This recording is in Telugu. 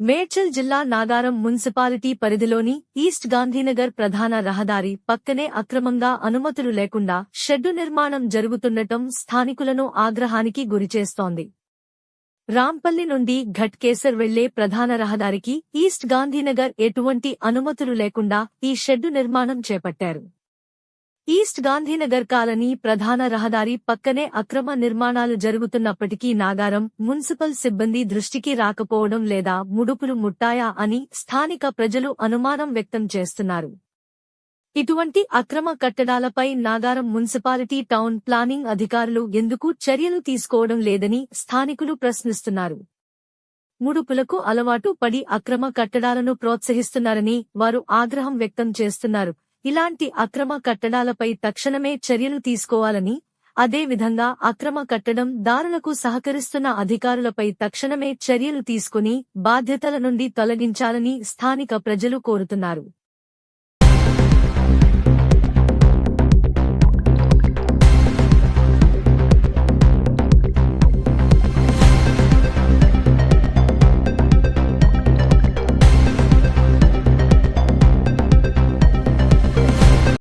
మేడ్చల్ జిల్లా నాగారం మున్సిపాలిటీ పరిధిలోని ఈస్ట్ గాంధీనగర్ ప్రధాన రహదారి పక్కనే అక్రమంగా అనుమతులు లేకుండా షెడ్డు నిర్మాణం జరుగుతుండటం స్థానికులను ఆగ్రహానికి గురిచేస్తోంది. రాంపల్లి నుండి ఘట్కేసర్ వెళ్ళే ప్రధాన రహదారికి ఈస్ట్ గాంధీనగర్ ఎటువంటి అనుమతులు లేకుండా ఈ షెడ్డు నిర్మాణం చేపట్టారు. ఈస్ట్ గాంధీనగర్ కాలనీ ప్రధాన రహదారి పక్కనే అక్రమ నిర్మాణాలు జరుగుతున్నప్పటికీ నాగారం మున్సిపల్ సిబ్బంది దృష్టికి రాకపోవడం లేదా ముడుపులు ముట్టాయా అని స్థానిక ప్రజలు అనుమానం వ్యక్తం చేస్తున్నారు. ఇటువంటి అక్రమ కట్టడాలపై నాగారం మున్సిపాలిటీ టౌన్ ప్లానింగ్ అధికారులు ఎందుకు చర్యలు తీసుకోవడం లేదని స్థానికులు ప్రశ్నిస్తున్నారు. ముడుపులకు అలవాటు పడి అక్రమ కట్టడాలను ప్రోత్సహిస్తున్నారని వారు ఆగ్రహం వ్యక్తం చేస్తున్నారు. ఇలాంటి అక్రమ కట్టడాలపై తక్షణమే చర్యలు తీసుకోవాలని అదేవిధంగా అక్రమ కట్టడం దారులకు సహకరిస్తున్న అధికారులపై తక్షణమే చర్యలు తీసుకుని బాధ్యతల నుండి తొలగించాలని స్థానిక ప్రజలు కోరుతున్నారు.